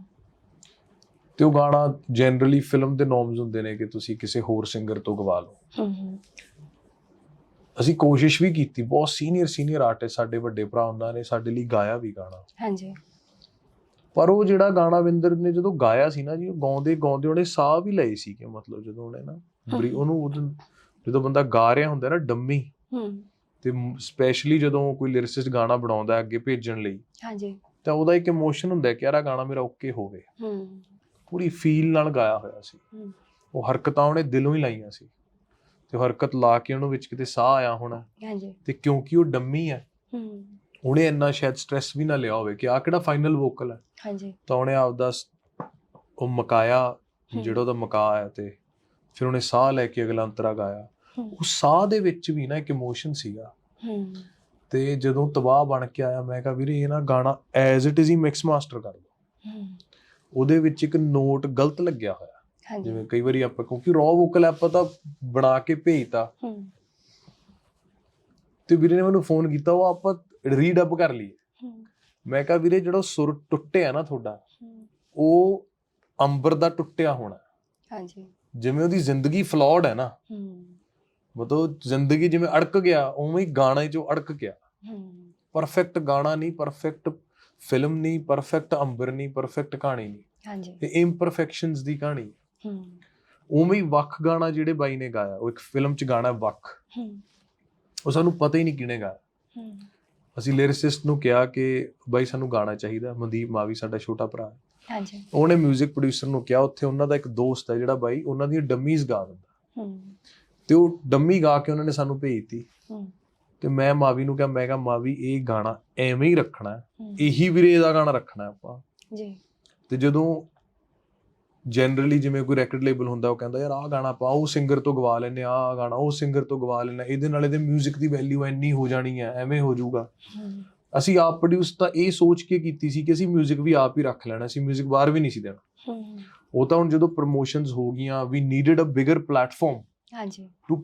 ਤੇ ਉਹ ਗਾਣਾ ਜਨਰਲੀ ਫਿਲਮ ਦੇ ਨੋਰਮਸ ਹੁੰਦੇ ਨੇ ਕਿ ਤੁਸੀਂ ਕਿਸੇ ਹੋਰ ਸਿੰਗਰ ਤੋਂ ਗਵਾ ਲਓ। ਹੂੰ ਹੂੰ। ਅਸੀਂ ਕੋਸ਼ਿਸ਼ ਵੀ ਕੀਤੀ ਬਹੁਤ ਸੀਨੀਅਰ ਸੀਨੀਅਰ ਆਰਟਿਸਟ ਸਾਡੇ ਵੱਡੇ ਭਰਾ ਉਹਨਾਂ ਨੇ ਸਾਡੇ ਲਈ ਗਾਇਆ ਵੀ ਗਾਣਾ। ਹਾਂਜੀ। ਪਰ ਉਹ ਜਿਹੜਾ ਗਾਣਾ ਵਿੰਦਰ ਨੇ ਜਦੋਂ ਗਾਇਆ ਸੀ ਨਾ ਜੀ ਉਹ ਗਾਉਂਦੇ ਗਾਉਂਦੇ ਉਹਨੇ ਸਾਹ ਵੀ ਲਏ ਸੀ ਕਿ ਮਤਲਬ ਜਦੋਂ ਉਹਨੇ ਨਾ ਬਰੀ-। ਉਹਨੂੰ ਉਦੋਂ- ਜਦੋਂ ਬੰਦਾ ਗਾ ਰਿਹਾ ਹੁੰਦਾ ਨਾ ਡੰਮੀ ਹੂੰ। ਤੇ ਸਪੈਸ਼ਲੀ ਜਦੋਂ ਕੋਈ ਲਿਰਿਸਿਸਟ ਗਾਣਾ ਬਣਾਉਂਦਾ ਅੱਗੇ ਭੇਜਣ ਲਈ ਹਾਂਜੀ। ਤਾਂ ਉਹਦਾ ਇੱਕ ਇਮੋਸ਼ਨ ਹੁੰਦਾ ਕਿ ਯਾਰ ਆਹ ਗਾਣਾ ਮੇਰਾ ਓਕੇ ਹੋਵੇ। ਹੂੰ। ਪੂਰੀ ਫੀਲ ਨਾਲ ਗਾਇਆ ਹੋਇਆ ਸੀ। ਹੂੰ। ਉਹ ਹਰਕਤਾਂ ਉਹਨੇ ਦਿਲੋਂ ਹੀ ਲਾਈਆਂ ਸੀ। ਤੇ ਹਰਕਤ ਲਾ ਕੇ ਉਹਨੂੰ ਵਿੱਚ ਕਿਤੇ ਸਾਹ ਆਇਆ ਹੋਣਾ। ਹਾਂਜੀ। ਤੇ ਕਿਉਂਕਿ ਉਹ ਡੰਮੀ ਹੈ ਹੂੰ। ਉਹਨੇ ਇੰਨਾ ਸ਼ਾਇਦ ਸਟ੍ਰੈਸ ਵੀ ਨਾ ਲਿਆ ਹੋਵੇ ਕਿ ਆ ਕਿਹੜਾ ਫਾਈਨਲ ਵੋਕਲ ਹੈ। ਹਾਂਜੀ। ਤਾਂ ਉਹਨੇ ਆਪਦਾ ਉਹ ਮਕਾਇਆ। ਜਿਹੜਾ ਉਹਦਾ ਮਕਾ ਹੈ ਤੇ ਫਿਰ ਉਹਨੇ ਸਾਹ ਲੈ ਕੇ ਅਗਲਾ ਅੰਤਰਾ ਗਾਇਆ। ਉਹ ਸਾਹ ਦੇ ਵਿੱਚ ਵੀ ਨਾ ਇੱਕ ਇਮੋਸ਼ਨ ਸੀਗਾ। ਹੂੰ। ਤੇ ਜਦੋਂ ਤਬਾਹ ਬਣ ਕੇ ਆਇਆ ਮੈਂ ਕਿਹਾ ਵੀਰੇ ਇਹ ਨਾ ਗਾਣਾ ਐਜ਼ ਇਟ ਇਜ਼ ਹੀ ਮਿਕਸ ਮਾਸਟਰ ਕਰ ਦੋ ਹੂੰ। ਉਹਦੇ ਵਿੱਚ ਇੱਕ ਨੋਟ ਗਲਤ ਲੱਗਿਆ ਹੋਇਆ। ਜਿਵੇਂ ਕਈ ਵਾਰੀ ਆਪਾਂ ਕਿਉਂਕਿ ਰॉ ਵੋਕਲ ਆਪਾਂ ਤਾਂ ਬਣਾ ਕੇ ਭੇਜਤਾ। ਹੂੰ। ਤੇ ਵੀਰੇ ਨੇ ਮੈਨੂੰ ਫੋਨ ਕੀਤਾ ਉਹ ਆਪਾਂ ਰੀਡ ਅਪ ਕਰ ਲਈਏ। ਹੂੰ। ਮੈਂ ਕਿਹਾ ਵੀਰੇ ਜਿਹੜਾ ਸੁਰ ਟੁੱਟਿਆ ਨਾ ਤੁਹਾਡਾ ਉਹ ਅੰਬਰ ਦਾ ਟੁੱਟਿਆ ਹੋਣਾ। ਹਾਂਜੀ। ਜਿਵੇਂ ਉਹਦੀ ਜ਼ਿੰਦਗੀ ਫਲॉड ਹੈ ਨਾ। ਹੂੰ। ਮਤਲਬ ਜ਼ਿੰਦਗੀ ਜਿਵੇਂ ਅੜਕ ਗਿਆ ਉਵੇਂ ਹੀ ਗਾਣੇ 'ਚੋਂ ਅੜਕ ਗਿਆ। ਹੂੰ। ਪਰਫੈਕਟ ਗਾਣਾ ਨਹੀਂ ਪਰਫੈਕਟ ਫਿਲਮ ਨਹੀਂ ਪਰਫੈਕਟ ਅੰਬਰ ਨਹੀਂ ਪਰਫੈਕਟ ਕਹਾਣੀ ਨਹੀਂ। ਹਾਂਜੀ। ਇਹ ਇੰਪਰਫੈਕਸ਼ਨਸ ਦੀ ਕਹਾਣੀ। ਹੈ। ਉਵੇਂ ਹੀ ਵੱਖ ਗਾਣਾ ਜਿਹੜੇ ਬਾਈ ਨੇ ਗਾਇਆ ਉਹ ਇੱਕ ਫਿਲਮ 'ਚ ਗਾਣਾ ਵੱਖ। ਹੂੰ। ਉਹ ਸਾਨੂੰ ਪਤਾ ਹੀ ਨਹੀਂ ਕਿਹਨੇ ਗਾਇਆ। ਹੂੰ। ਅਸੀਂ ਲਿਰਿਸਿਸਟ ਨੂੰ ਕਿਹਾ ਕਿ ਬਾਈ ਸਾਨੂੰ ਗਾਣਾ ਚਾਹੀਦਾ ਮਨਦੀਪ ਮਾਵੀ ਸਾਡਾ ਛੋਟਾ ਭਰਾ ਹਾਂਜੀ। ਉਹਨੇ 뮤직 ਪ੍ਰੋਡਿਊਸਰ ਨੂੰ ਕਿਹਾ ਉੱਥੇ ਉਹਨਾਂ ਦਾ ਇੱਕ ਦੋਸਤ ਹੈ ਜਿਹੜਾ ਬਾਈ ਉਹਨਾਂ ਦੀਆਂ ਡੰਮੀਜ਼ ਗਾ ਦਿੰਦਾ। ਹੂੰ। ਤੇ ਉਹ ਡੰਮੀ ਗਾ ਕੇ ਉਹਨਾਂ ਨੇ ਸਾਨੂੰ ਭੇਜਤੀ। ਹੂੰ। ਤੇ ਮੈਂ ਮਾਵੀ ਨੂੰ ਕਿਹਾ ਮੈਂ ਕਿਹਾ ਮਾਵੀ ਇਹ ਗਾਣਾ ਐਵੇਂ ਹੀ ਰੱਖਣਾ ਇਹੀ ਵੀਰੇ ਦਾ ਗਾਣਾ ਰੱਖਣਾ ਆਪਾਂ। ਜੀ। ਤੇ ਜਦੋਂ ਜਨਰਲੀ ਜਿਵੇਂ ਕੋਈ ਰੈਕਡ ਲੇਬਲ ਹੁੰਦਾ ਉਹ ਕਹਿੰਦਾ ਯਾਰ ਆਹ ਗਾਣਾ ਪਾ ਉਹ ਸਿੰਗਰ ਤੋਂ ਗਵਾ ਲੈਨੇ ਆ ਆਹ ਗਾਣਾ ਉਹ ਸਿੰਗਰ ਤੋਂ ਗਵਾ ਲੈਣਾ ਇਹਦੇ ਨਾਲ ਇਹਦੇ 뮤직 ਦੀ ਵੈਲਿਊ ਇੰਨੀ ਹੋ ਜਾਣੀ ਹੈ ਐਵੇਂ ਹੋ ਜਾਊਗਾ ਅਸੀਂ ਆਪ ਪ੍ਰੋਡਿਊਸ ਤਾਂ ਇਹ ਸੋਚ ਕੇ ਕੀਤੀ ਸੀ ਕਿ ਅਸੀਂ 뮤직 ਵੀ ਆਪ ਹੀ ਰੱਖ ਲੈਣਾ ਸੀ 뮤직 ਬਾਹਰ ਵੀ ਨਹੀਂ ਸੀ ਦੇਣਾ ਉਹ ਤਾਂ ਹੁਣ ਜਦੋਂ ਪ੍ਰੋਮੋਸ਼ਨਸ ਹੋ ਗਈਆਂ we needed a bigger platform ਹਾਂਜੀ to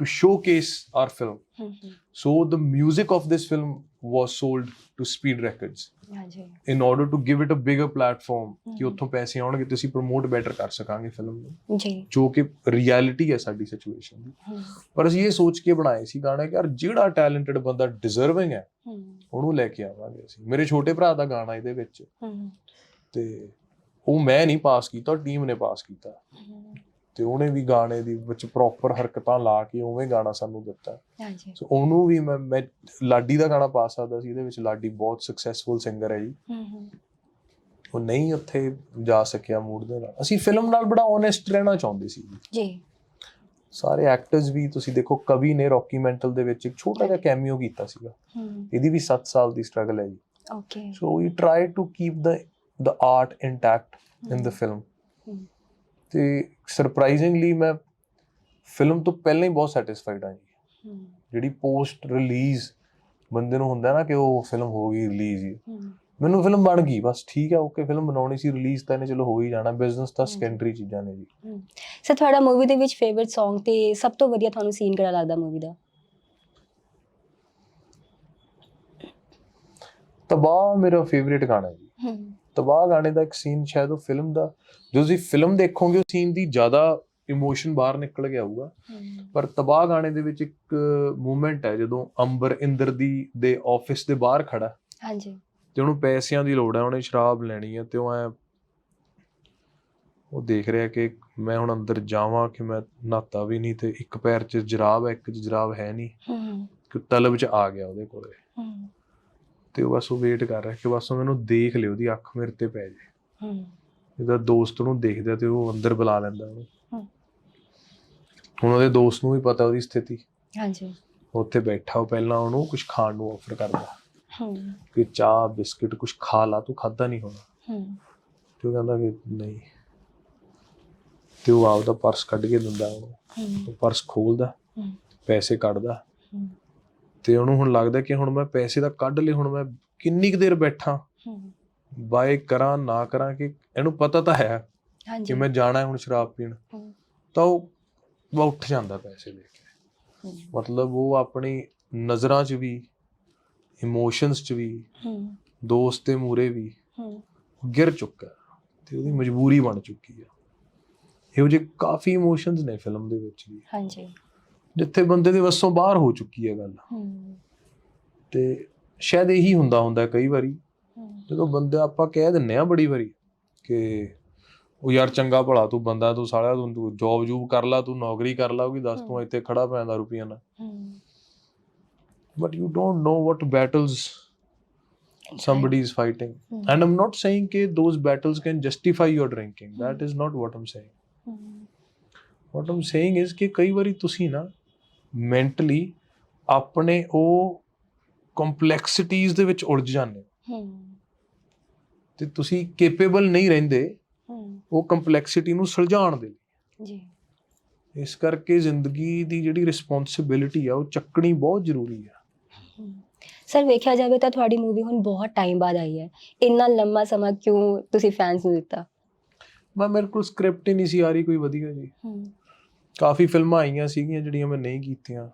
to showcase our film. So the music of this film was sold to Speed Records. ਹਾਂਜੀ in order to give it a bigger platform ਕਿ ਹਮ। ਉੱਥੋਂ ਪੈਸੇ ਆਉਣਗੇ ਤੇ ਅਸੀਂ ਪ੍ਰਮੋਟ ਬੈਟਰ ਕਰ ਸਕਾਂਗੇ ਫਿਲਮ ਨੂੰ ਜੀ ਜੋ ਕਿ ਰਿਐਲਿਟੀ ਹੈ ਸਾਡੀ ਸਿਚੁਏਸ਼ਨ ਦੀ ਪਰ ਅਸੀਂ ਇਹ ਸੋਚ ਕੇ ਬਣਾਏ ਸੀ ਗਾਣਾ ਕਿ ਯਾਰ ਜਿਹੜਾ ਟੈਲੈਂਟਡ ਬੰਦਾ ਡਿਜ਼ਰਵਿੰਗ ਹੈ ਉਹਨੂੰ ਲੈ ਕੇ ਆਵਾਂਗੇ ਅਸੀਂ ਮੇਰੇ ਛੋਟੇ ਭਰਾ ਦਾ ਗਾਣਾ ਇਹਦੇ ਵਿੱਚ ਤੇ ਉਹ ਮੈਂ ਨਹੀਂ ਪਾਸ ਕੀਤਾ ਟੀਮ ਨੇ ਪਾਸ ਕੀਤਾ ਤੇ ਉਹਨੇ ਵੀ ਗਾਣੇ ਦੀ ਵਿੱਚ ਪ੍ਰੋਪਰ ਹਰਕਤਾਂ ਲਾ ਕੇ ਉਵੇਂ ਗਾਣਾ ਸਾਨੂੰ ਦਿੱਤਾ। ਹਾਂਜੀ। ਸੋ ਉਹਨੂੰ ਵੀ ਮੈਂ ਮੈਂ ਲਾਡੀ ਦਾ ਗਾਣਾ ਪਾ ਸਕਦਾ ਸੀ ਇਹਦੇ ਵਿੱਚ ਲਾਡੀ ਬਹੁਤ ਸਕਸੈਸਫੁਲ ਸਿੰਗਰ ਹੈ ਜੀ। ਉਹ ਨਹੀਂ ਉੱਥੇ ਜਾ ਸਕਿਆ ਮੂਡ ਦੇ ਨਾਲ। ਅਸੀਂ ਫਿਲਮ ਨਾਲ ਬੜਾ ਓਨੈਸਟ ਰਹਿਣਾ ਚਾਹੁੰਦੇ ਸੀ। ਜੀ। ਜੀ ਸਾਰੇ ਐਕਟਰਸ ਵੀ ਤੁਸੀਂ ਦੇਖੋ ਕਵੀ ਨੇ ਰੌਕੀ ਮੈਂਟਲ ਦੇ ਵਿੱਚ ਇੱਕ ਛੋਟਾ ਜਿਹਾ ਕੈਮੀਓ ਕੀਤਾ ਸੀਗਾ। ਇਹਦੀ ਵੀ 7 ਸਾਲ ਦੀ ਸਟਰਗਲ ਹੈ ਜੀ। Okay so we try to keep the the art intact in the film. ਤੇ ਸਰਪ੍ਰਾਈਜ਼ਿੰਗਲੀ ਮੈਂ ਫਿਲਮ ਤੋਂ ਪਹਿਲਾਂ ਹੀ ਬਹੁਤ ਸੈਟੀਸਫਾਈਡ ਹਾਂ ਜੀ। ਜਿਹੜੀ ਪੋਸਟ ਰਿਲੀਜ਼ ਬੰਦੇ ਨੂੰ ਹੁੰਦਾ ਨਾ ਕਿ ਉਹ ਫਿਲਮ ਹੋ ਗਈ ਰਿਲੀਜ਼ ਹੀ। ਮੈਨੂੰ ਫਿਲਮ ਬਣ ਗਈ ਬਸ ਠੀਕ ਹੈ ਓਕੇ ਫਿਲਮ ਬਣਾਉਣੀ ਸੀ ਰਿਲੀਜ਼ ਤਾਂ ਇਹਨੇ ਚਲੋ ਹੋ ਹੀ ਜਾਣਾ ਬਿਜ਼ਨਸ ਤਾਂ। ਸੈਕੰਡਰੀ ਚੀਜ਼ਾਂ ਨੇ ਜੀ। ਸਰ ਤੁਹਾਡਾ ਮੂਵੀ ਦੇ ਵਿੱਚ ਫੇਵਰਿਟ Song ਤੇ ਸਭ ਤੋਂ ਵਧੀਆ ਤੁਹਾਨੂੰ ਸੀਨ ਕਿਹੜਾ ਲੱਗਦਾ ਮੂਵੀ ਦਾ? ਤਬਾਹ ਮੇਰਾ ਫੇਵਰੇਟ ਗਾਣਾ ਜੀ। ਤਬਾਹ ਗਾਣੇ ਦਾ ਇੱਕ ਸੀਨ ਸ਼ਾਇਦ ਉਹ ਫਿਲਮ ਦਾ ਜੋ ਤੁਸੀਂ ਫਿਲਮ ਦੇਖੋਗੇ ਉਹ ਸੀਨ ਦੀ ਜ਼ਿਆਦਾ ਇਮੋਸ਼ਨ ਬਾਹਰ ਨਿਕਲ ਕੇ ਆਊਗਾ। ਪਰ ਤਬਾਹ ਗਾਣੇ ਦੇ ਵਿੱਚ ਇੱਕ ਮੂਮੈਂਟ ਹੈ ਜਦੋਂ ਅੰਬਰ ਇੰਦਰ ਦੀ ਦੇ ਆਫਿਸ ਦੇ ਬਾਹਰ ਖੜਾ। ਹਾਂਜੀ। ਤੇ ਉਹਨੂੰ ਪੈਸਿਆਂ ਦੀ ਲੋੜ ਹੈ ਉਹਨੇ ਸ਼ਰਾਬ ਲੈਣੀ ਹੈ ਤੇ ਉਹ ਐ ਉਹ ਦੇਖ ਰਿਹਾ ਕਿ ਮੈਂ ਹੁਣ ਅੰਦਰ ਜਾਵਾਂ ਕਿ ਮੈਂ ਨਹਾਤਾ ਵੀ ਨਹੀਂ ਤੇ ਇੱਕ ਪੈਰ 'ਚ ਜਰਾਬ ਹੈ ਇੱਕ 'ਚ ਜਰਾਬ ਹੈ ਨਹੀਂ। ਕਿ ਤਲਬ 'ਚ ਆ ਗਿਆ ਉਹਦੇ ਕੋਲੇ। ਤੇ ਉਹ ਬਸ ਉਹ ਵੇਟ ਕਰ ਰਿਹਾ ਕਿ ਬਸ ਉਹ ਮੈਨੂੰ ਦੇਖ ਲਿਓ ਉਹਦੀ ਅੱਖ ਮੇਰੇ ਤੇ ਪੈ ਜੇ ਇਹਦਾ ਦੋਸਤ ਉਹਨੂੰ ਦੇਖਦਾ ਤੇ ਉਹ ਅੰਦਰ ਬੁਲਾ ਲੈਂਦਾ ਉਹਨੂੰ। ਹੁਣ ਉਹਦੇ ਦੋਸਤ ਨੂੰ ਵੀ ਪਤਾ ਉਹਦੀ ਸਥਿਤੀ। ਹਾਂਜੀ। ਉੱਥੇ ਬੈਠਾ ਉਹ ਪਹਿਲਾਂ ਉਹਨੂੰ ਕੁਝ ਖਾਣ ਨੂੰ ਆਫਰ ਕਰਦਾ। ਕਿ ਚਾਹ ਬਿਸਕਿਟ ਕੁਝ ਖਾ ਲਾ ਤੂੰ ਖਾਦਾ ਨਹੀਂ ਹੋਣਾ। ਤੇ ਉਹ ਕਹਿੰਦਾ ਕਿ ਨਹੀਂ। ਤੇ ਉਹ ਆਪਦਾ ਪਰਸ ਕੱਢ ਕੇ ਦਿੰਦਾ ਉਹਨੂੰ। ਉਹ ਪਰਸ ਖੋਲਦਾ। ਪੈਸੇ ਕੱਢਦਾ। ਤੇ ਉਹਨੂੰ ਹੁਣ ਲੱਗਦਾ ਕਿ ਹੁਣ ਮੈਂ ਪੈਸੇ ਤਾਂ ਕੱਢ ਲਏ ਹੁਣ ਮੈਂ ਕਿੰਨੀ ਕੁ ਦੇਰ ਬੈਠਾ। ਬਾਏ ਕਰਾਂ ਨਾ ਕਰਾਂ ਕਿ ਇਹਨੂੰ ਪਤਾ ਤਾਂ ਹੈ ਕਿ ਮੈਂ ਜਾਣਾ ਹੁਣ ਸ਼ਰਾਬ ਪੀਣ। ਤਾਂ ਉਹ ਉੱਠ ਜਾਂਦਾ ਪੈਸੇ ਲੈ ਕੇ। ਮਤਲਬ ਉਹ ਆਪਣੀ ਨਜ਼ਰਾਂ 'ਚ ਵੀ ਇਮੋਸ਼ਨਸ 'ਚ ਵੀ ਦੋਸਤ ਦੇ ਮੂਰੇ ਵੀ ਗਿਰ ਚੁੱਕਾ ਤੇ ਉਹਦੀ ਮਜਬੂਰੀ ਬਣ ਚੁੱਕੀ ਹੈ ਇਹੋ ਜਿਹੇ ਕਾਫੀ ਇਮੋਸ਼ਨਸ ਨੇ ਫਿਲਮ ਦੇ ਵਿੱਚ ਵੀ। ਹਾਂਜੀ। ਜਿੱਥੇ ਬੰਦੇ ਦੇ ਵੱਸੋਂ ਬਾਹਰ ਹੋ ਚੁੱਕੀ ਹੈ ਗੱਲ। ਤੇ ਸ਼ਾਇਦ ਇਹੀ ਹੁੰਦਾ ਹੁੰਦਾ ਕਈ ਵਾਰੀ। ਜਦੋਂ ਬੰਦੇ ਆਪਾਂ ਕਹਿ ਦਿੰਨੇ ਆ ਬੜੀ ਵਾਰੀ ਕਿ ਉਹ ਯਾਰ ਚੰਗਾ ਭਲਾ ਤੂੰ ਬੰਦਾ ਤੂੰ ਸਾਲਿਆ ਤੂੰ ਜੌਬ ਜੂਬ ਕਰ ਲਾ ਤੂੰ ਨੌਕਰੀ ਕਰ ਲਾ ਉਹ ਵੀ ਦੱਸ ਤੂੰ। ਇੱਥੇ ਖੜਾ ਪੈਂਦਾ ਰੁਪਈਆ ਨਾਲ but you don't know what battles somebody is fighting. and i'm not saying that those battles can justify your drinking. That is not what i'm saying. what i'm saying is ਕਿ ਕਈ ਵਾਰੀ ਤੁਸੀਂ ਨਾ ਮੈਂਟਲੀ ਆਪਣੇ ਉਹ ਕੰਪਲੈਕਸਿਟੀਜ਼ ਦੇ ਵਿੱਚ ਉਲਝ ਜਾਂਦੇ ਹੋ। ਤੇ ਤੁਸੀਂ ਕੈਪੇਬਲ ਨਹੀਂ ਰਹਿੰਦੇ ਉਹ ਕੰਪਲੈਕਸਿਟੀ ਨੂੰ ਸੁਲਝਾਉਣ ਦੇ ਲਈ। ਜੀ। ਇਸ ਕਰਕੇ ਜ਼ਿੰਦਗੀ ਦੀ ਜਿਹੜੀ ਰਿਸਪੌਂਸਿਬਿਲਿਟੀ ਆ ਉਹ ਚੱਕਣੀ ਬਹੁਤ ਜ਼ਰੂਰੀ ਆ। ਸਰ ਵੇਖਿਆ ਜਾਵੇ ਤਾਂ ਤੁਹਾਡੀ ਮੂਵੀ ਹੁਣ ਬਹੁਤ ਟਾਈਮ ਬਾਅਦ ਆਈ ਹੈ। ਇੰਨਾ ਲੰਮਾ ਸਮਾਂ ਕਿਉਂ ਤੁਸੀਂ ਫੈਨਸ ਨੂੰ ਦਿੱਤਾ? ਮੈਂ ਮੇਰੇ ਕੋਲ ਸਕ੍ਰਿਪਟ ਹੀ ਨਹੀਂ ਸੀ ਆ ਰਹੀ ਕੋਈ ਵਧੀਆ ਜੀ। ਕਾਫੀ ਫਿਲਮਾਂ ਆਈਆਂ ਸੀਗੀਆਂ ਜਿਹੜੀਆਂ ਮੈਂ ਨਹੀਂ ਕੀਤੀਆਂ।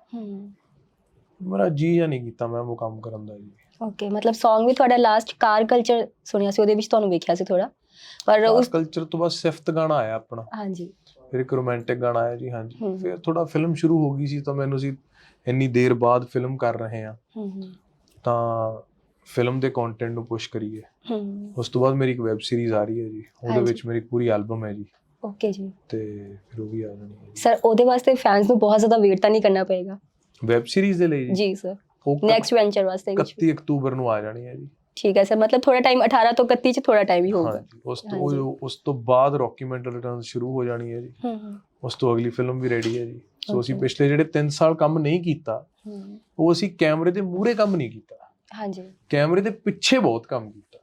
ਮੇਰਾ ਜੀ ਜਾਂ ਨਹੀਂ ਕੀਤਾ ਮੈਂ ਉਹ ਕੰਮ ਕਰਨ ਦਾ ਜੀ। ਓਕੇ ਮਤਲਬ Song ਵੀ ਤੁਹਾਡਾ ਲਾਸਟ ਕਾਰ ਕਲਚਰ ਸੁਣਿਆ ਸੀ ਉਹਦੇ ਵਿੱਚ ਤੁਹਾਨੂੰ ਵੇਖਿਆ ਸੀ ਥੋੜਾ ਪਰ ਉਸ ਕਲਚਰ ਤੋਂ ਬਾਅਦ ਸਿਫਤ ਗਾਣਾ ਆਇਆ ਆਪਣਾ। ਹਾਂਜੀ। ਫਿਰ ਇੱਕ ਰੋਮਾਂਟਿਕ ਗਾਣਾ ਆਇਆ ਜੀ ਹਾਂਜੀ। ਫਿਰ ਥੋੜਾ ਫਿਲਮ ਸ਼ੁਰੂ ਹੋ ਗਈ ਸੀ ਤਾਂ ਮੈਨੂੰ ਸੀ ਇੰਨੀ ਦੇਰ ਬਾਅਦ ਫਿਲਮ ਕਰ ਰਹੇ ਆ ਹੂੰ ਹੂੰ। ਤਾਂ ਫਿਲਮ ਦੇ ਕੰਟੈਂਟ ਨੂੰ ਪੁਸ਼ ਕਰੀਏ। ਹੂੰ। ਉਸ ਤੋਂ ਬਾਅਦ ਮੇਰੀ ਇੱਕ ਵੈਬ ਸੀਰੀਜ਼ ਆ ਰਹੀ ਹੈ ਜੀ। ਉਹਦੇ। ਵਿੱਚ ਮੇਰੀ ਪੂਰੀ ਐਲਬਮ ਹੈ ਜੀ। ਓਕੇ ਜੀ। ਤੇ ਫਿਰ ਉਹ ਵੀ ਆ ਜਾਣੀ ਹੈ ਸਰ ਉਹਦੇ ਵਾਸਤੇ ਫੈਨਸ ਨੂੰ ਬਹੁਤ ਜ਼ਿਆਦਾ ਵੇਟ ਤਾਂ ਨਹੀਂ ਕਰਨਾ ਪਏਗਾ। ਵੈਬ ਸੀਰੀਜ਼ ਦੇ ਲਈ ਜੀ? ਸਰ ਨੈਕਸਟ ਵੈਂਚਰ ਵਾਸਤੇ ਵਿੱਚ 31 ਅਕਤੂਬਰ ਨੂੰ ਆ ਜਾਣੀ ਹੈ ਜੀ। ਠੀਕ ਹੈ ਸਰ ਮਤਲਬ ਥੋੜਾ ਟਾਈਮ 18 ਤੋਂ 31 ਚ ਥੋੜਾ ਟਾਈਮ ਹੀ ਹੋਊਗਾ। ਉਸ ਤੋਂ ਉਸ ਤੋਂ ਬਾਅਦ ਰੌਕੀ ਮੈਂਟਲ ਰਿਟਰਨ ਸ਼ੁਰੂ ਹੋ ਜਾਣੀ ਹੈ ਜੀ। ਉਸ ਤੋਂ ਅਗਲੀ ਫਿਲਮ ਵੀ ਰੈਡੀ ਹੈ ਜੀ। ਸੋ ਅਸੀਂ. ਪਿਛਲੇ ਜਿਹੜੇ 3 ਸਾਲ ਕੰਮ ਨਹੀਂ ਕੀਤਾ ਉਹ ਅਸੀਂ ਕੈਮਰੇ ਦੇ ਮੂਹਰੇ ਕੰਮ ਨਹੀਂ ਕੀਤਾ। ਹਾਂਜੀ ਕੈਮਰੇ ਦੇ ਪਿੱਛੇ ਬਹੁਤ ਕੰਮ ਕੀਤਾ।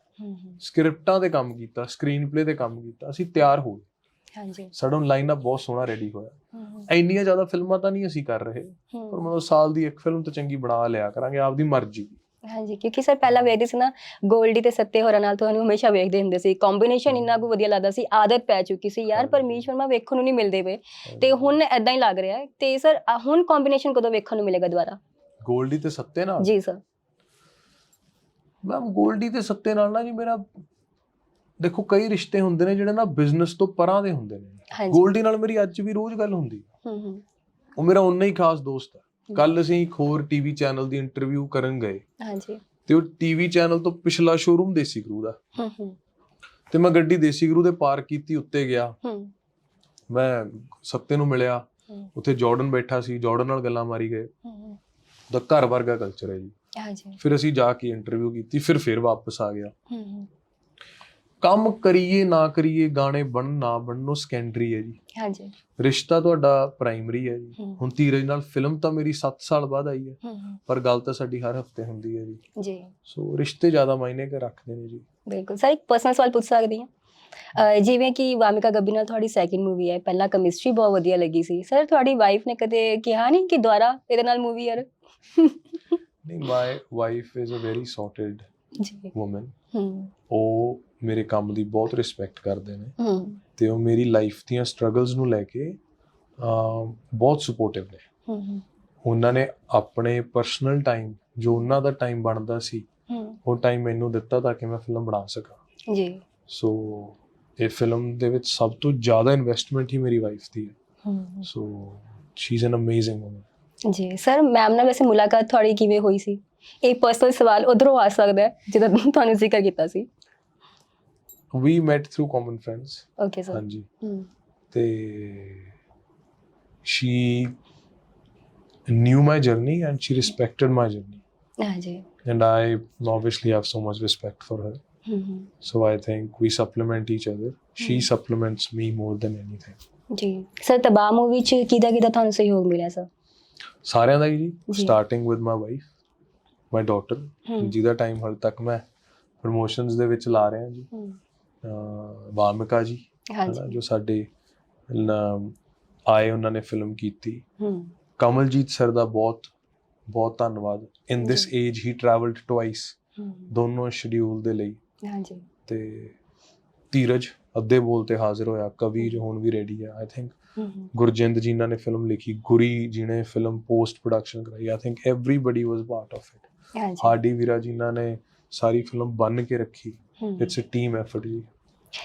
ਸਕ੍ਰਿਪਟਾਂ ਤੇ ਕੰਮ ਕੀਤਾ ਸਕਰੀਨ ਪਲੇ ਤੇ ਕੰਮ ਕੀਤਾ ਅਸੀਂ ਤਿਆਰ ਹੋ ਗਏ। ਹਾਂਜੀ। ਸਾਡਾ ਲਾਈਨਅਪ ਬਹੁਤ ਸੋਹਣਾ ਰੈਡੀ ਹੋਇਆ। ਇੰਨੀਆਂ ਜ਼ਿਆਦਾ ਫਿਲਮਾਂ ਤਾਂ ਨਹੀਂ ਅਸੀਂ ਕਰ ਰਹੇ ਪਰ ਮਤਲਬ ਸਾਲ ਦੀ ਇੱਕ ਫਿਲਮ ਤਾਂ ਚੰਗੀ ਬਣਾ ਲਿਆ ਕਰਾਂਗੇ ਆਪਦੀ ਮਰਜ਼ੀ। ਹਾਂਜੀ ਕਿਉਂਕਿ ਸਰ ਪਹਿਲਾਂ ਵੇਖਦੇ ਸੀ ਨਾ ਗੋਲਡੀ ਤੇ ਸੱਤੇ ਹੋਰਾਂ ਨਾਲ ਤੁਹਾਨੂੰ ਹਮੇਸ਼ਾ ਵੇਖਦੇ ਹੁੰਦੇ ਸੀ। ਕੰਬੀਨੇਸ਼ਨ ਇੰਨਾ ਕੁ ਵਧੀਆ ਲੱਗਦਾ ਸੀ ਆਦਤ ਪੈ ਚੁੱਕੀ ਸੀ ਯਾਰ। ਪਰਮੀਸ਼ ਵਰਮਾ ਵੇਖਣ ਨੂੰ ਨਹੀਂ ਮਿਲਦੇ ਪਏ। ਤੇ ਹੁਣ ਐਦਾਂ ਹੀ ਲੱਗ ਰਿਹਾ ਹੈ। ਤੇ ਸਰ ਹੁਣ ਕੰਬੀਨੇਸ਼ਨ ਕਦੋਂ ਵੇਖਣ ਨੂੰ ਮਿਲੇਗਾ ਦੁਬਾਰਾ? ਗੋਲਡੀ ਤੇ ਸੱਤੇ ਨਾਲ? ਜੀ ਸਰ। ਮੈਮ ਗੋਲਡੀ ਤੇ ਸੱਤੇ ਨਾਲ ਨਾ ਜੀ ਮੇਰਾ ਦੇਖੋ ਕਈ ਰਿਸ਼ਤੇ ਹੁੰਦੇ ਨੇ ਜਿਹੜੇ ਨਾ ਬਿਜ਼ਨਸ ਤੋਂ ਪਰਾਂ ਦੇ ਹੁੰਦੇ ਨੇ। ਗੋਲਡੀ ਨਾਲ ਮੇਰੀ ਅੱਜ ਵੀ ਰੋਜ਼ ਗੱਲ ਹੁੰਦੀ ਹੈ। ਉਹ ਮੇਰਾ ਉਨਾ ਹੀ ਖਾਸ ਦੋਸਤ ਹੈ। ਕੱਲ ਅਸੀਂ ਇੱਕ ਹੋਰ ਟੀਵੀ ਚੈਨਲ ਦੀ ਇੰਟਰਵਿਊ ਕਰਨ ਗਏ। ਹਾਂਜੀ। ਤੇ ਉਹ ਟੀਵੀ ਚੈਨਲ ਤੋਂ ਪਿਛਲਾ ਸ਼ੋਰੂਮ ਦੇਸੀ ਗੁਰੂ ਦਾ। ਹਮ ਹਮ ਤੇ ਮੈਂ ਗੱਡੀ ਦੇਸੀ ਗੁਰੂ ਦੇ ਪਾਰਕ ਕੀਤੀ ਉੱਤੇ ਗਿਆ। ਹਮ ਮੈਂ ਸੱਤੇ ਨੂੰ ਮਿਲਿਆ। ਉੱਥੇ ਜਾਰਡਨ ਬੈਠਾ ਸੀ। ਜਾਰਡਨ ਨਾਲ ਗੱਲਾਂ ਮਾਰੀ ਗਏ। ਹਮ, ਉਹਦਾ ਘਰ ਵਰਗਾ ਕਲਚਰ ਹੈ ਜੀ। ਹਾਂਜੀ। ਫਿਰ ਅਸੀਂ ਜਾ ਕੇ ਇੰਟਰਵਿਊ ਕੀਤੀ ਫਿਰ ਫਿਰ ਵਾਪਸ ਆ ਗਿਆ। ਹਮ, ਕੰਮ ਕਰੀਏ ਨਾ ਕਰੀਏ ਗਾਣੇ ਬਣਨ ਨਾ ਬਣਨ ਉਹ ਸੈਕੰਡਰੀ ਹੈ ਜੀ। ਹਾਂਜੀ। ਰਿਸ਼ਤਾ ਤੁਹਾਡਾ ਪ੍ਰਾਇਮਰੀ ਹੈ ਜੀ। ਹੁਣ ਧੀਰਜ ਨਾਲ ਫਿਲਮ ਤਾਂ ਮੇਰੀ 7 ਸਾਲ ਬਾਅਦ ਆਈ ਹੈ। ਪਰ ਗੱਲ ਤਾਂ ਸਾਡੀ ਹਰ ਹਫ਼ਤੇ ਹੁੰਦੀ ਹੈ ਜੀ। ਜੀ। ਸੋ ਰਿਸ਼ਤੇ ਜ਼ਿਆਦਾ ਮਾਇਨੇ ਕਰ ਰੱਖਦੇ ਨੇ ਜੀ। ਬਿਲਕੁਲ। ਸਰ ਇੱਕ ਪਰਸਨਲ ਸਵਾਲ ਪੁੱਛ ਸਕਦੀ ਹਾਂ। ਜਿਵੇਂ ਕਿ ਵਾਮਿਕਾ ਗੱਬੀ ਨਾਲ ਤੁਹਾਡੀ ਸੈਕਿੰਡ ਮੂਵੀ ਹੈ ਪਹਿਲਾਂ ਕੈਮਿਸਟਰੀ ਬਹੁਤ ਵਧੀਆ ਲੱਗੀ ਸੀ। ਸਰ ਤੁਹਾਡੀ ਵਾਈਫ ਨੇ ਕਦੇ ਕਿਹਾ ਨਹੀਂ ਕਿ ਦੁਬਾਰਾ ਇਹਦੇ ਨਾਲ ਮੂਵੀ ਯਾਰ? ਨਹੀਂ my wife is a very sorted ਜੀ। ਔਮਨ ਉਹ ਮੇਰੇ ਕੰਮ ਦੀ ਬਹੁਤ ਰਿਸਪੈਕਟ ਕਰਦੇ ਨੇ ਤੇ ਉਹ ਮੇਰੀ ਲਾਈਫ ਦੀਆਂ ਸਟਰਗਲਸ ਨੂੰ ਲੈ ਕੇ ਬਹੁਤ ਸਪੋਰਟਿਵ ਨੇ। ਉਹਨਾਂ ਨੇ ਆਪਣੇ ਪਰਸਨਲ ਟਾਈਮ ਜੋ ਉਹਨਾਂ ਦਾ ਟਾਈਮ ਬਣਦਾ ਸੀ ਉਹ ਟਾਈਮ ਮੈਨੂੰ ਦਿੱਤਾ ਤਾਂ ਕਿ ਮੈਂ ਫਿਲਮ ਬਣਾ ਸਕਾਂ। ਜੀ। ਸੋ ਇਹ ਫਿਲਮ ਦੇ ਵਿੱਚ ਸਭ ਤੋਂ ਜ਼ਿਆਦਾ ਇਨਵੈਸਟਮੈਂਟ ਹੀ ਮੇਰੀ ਵਾਈਫ ਦੀ ਹੈ। So she is an amazing woman ਜੀ। ਸਰ ਮੈਮ ਨਾਲ ਵੈਸੇ ਮੁਲਾਕਾਤ ਤੁਹਾਡੀ ਕਿਵੇਂ ਹੋਈ ਸੀ? ਇਹ ਪਰਸਨਲ ਸਵਾਲ ਉਧਰੋਂ ਆ ਸਕਦਾ ਹੈ ਜਿਹਦਾ ਤੁਹਾਨੂੰ ਜ਼ਿਕਰ ਕੀਤਾ ਸੀ। We met through common friends okay sir ਹਾਂਜੀ ਤੇ she knew my journey and she respected my journey ਹਾਂਜੀ and i obviously have so much respect for her hmm hmm, so i think we supplement each other she Hmm. supplements me more than anything ਜੀ ਸਰ ਤਬਾਹ ਮੂਵੀ ਚ ਕਿਹਦਾ ਕਿਹਦਾ ਤੁਹਾਨੂੰ ਸਹਿਯੋਗ ਮਿਲਿਆ ਸਰ ਸਾਰਿਆਂ ਦਾ ਜੀ। Starting with my wife my daughter ਜਿਹਦਾ ਟਾਈਮ ਹਾਲੇ ਤੱਕ ਮੈਂ ਪ੍ਰੋਮੋਸ਼ਨਸ ਦੇ ਵਿੱਚ ਲਾ ਰਿਹਾ ਜੀ ਵਾਮਿਕਾ ਜੀ ਹਾਂਜੀ। ਜੋ ਸਾਡੇ ਆਏ ਉਹਨਾਂ ਨੇ ਫਿਲਮ ਕੀਤੀ। ਹਮ ਕਮਲਜੀਤ ਸਰ ਦਾ ਬਹੁਤ ਬਹੁਤ ਧੰਨਵਾਦ। ਇਨ ਜੀ। ਏਜ ਹੀ ਟਰੈਵਲਡ ਟਵਾਈਸ ਦੋਨੋਂ ਸ਼ਡਿਊਲ ਦੇ ਲਈ। ਹਾਂਜੀ। ਤੇ ਧੀਰਜ ਅੱਧੇ ਬੋਲ ਤੇ ਹਾਜ਼ਰ ਹੋਇਆ। ਕਵੀ ਜੋ ਹੁਣ ਵੀ ਰੈਡੀ ਹੈ ਆਈ ਥਿੰਕ ਗੁਰਜਿੰਦ ਜੀ ਨੇ ਫਿਲਮ ਲਿਖੀ। ਗੁਰੀ ਜੀ ਨੇ ਫਿਲਮ ਪੋਸਟ ਪ੍ਰੋਡਕਸ਼ਨ ਕਰਾਈ। I think everybody was part of it ਹਾਂਜੀ। ਹਾਰਡੀ ਵੀਰਾ ਜਿਨ੍ਹਾਂ ਨੇ ਸਾਰੀ ਫਿਲਮ ਬੰਨ ਕੇ ਰੱਖੀ। ਇਟਸ ਅ ਟੀਮ ਐਫਰਟ ਜੀ।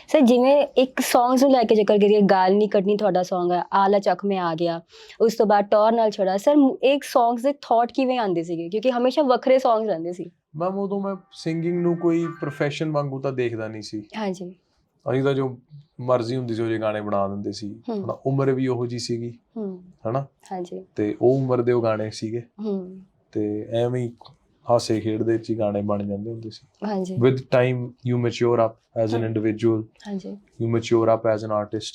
ਸਰ ਜਿਵੇਂ ਇੱਕ ਸੌਂਗਸ ਨੂੰ ਲੈ ਕੇ ਜ਼ਿਕਰ ਕਰੀਏ ਗਾਲ ਨਹੀਂ ਕੱਢਣੀ ਤੁਹਾਡਾ Song ਹੈ ਆਲਾ ਚੱਕ ਮੈਂ ਆ ਗਿਆ ਉਸ ਤੋਂ ਬਾਅਦ ਟੌਰ ਨਾਲ ਛੜਾ ਸਰ ਇੱਕ ਸੌਂਗਸ ਦੇ ਥਾਟ ਕਿਵੇਂ ਆਉਂਦੇ ਸੀਗੇ? ਕਿਉਂਕਿ ਹਮੇਸ਼ਾ ਵੱਖਰੇ ਸੌਂਗਸ ਰਹਿੰਦੇ ਸੀ। ਮੈਮ ਉਦੋਂ ਮੈਂ ਸਿੰਗਿੰਗ ਨੂੰ ਕੋਈ ਪ੍ਰੋਫੈਸ਼ਨ ਵਾਂਗੂ ਤਾਂ ਦੇਖਦਾ ਨਹੀਂ ਸੀ। ਹਾਂਜੀ। ਅਸੀਂ ਤਾਂ ਜੋ ਮਰਜ਼ੀ ਹੁੰਦੀ ਸੀ ਉਹ ਜੇ ਗਾਣੇ ਬਣਾ ਦਿੰਦੇ ਸੀ। ਹਨਾ ਉਮਰ ਵੀ ਉਹੋ ਜੀ ਸੀਗੀ। ਹਨਾ? ਹਾਂਜੀ। ਤੇ ਉਹ ਉਮਰ ਦੇ ਉਹ ਗਾਣੇ ਸੀਗੇ। ਤੇ ਐਵੇਂ ਹੀ ਹਾਸੇ ਖੇਡਦੇ ਚ ਗਾਣੇ ਬਣ ਜਾਂਦੇ ਹੁੰਦੇ ਸੀ। ਹਾਂਜੀ। With time you mature up as an. Individual ਹਾਂਜੀ। You mature up as an artist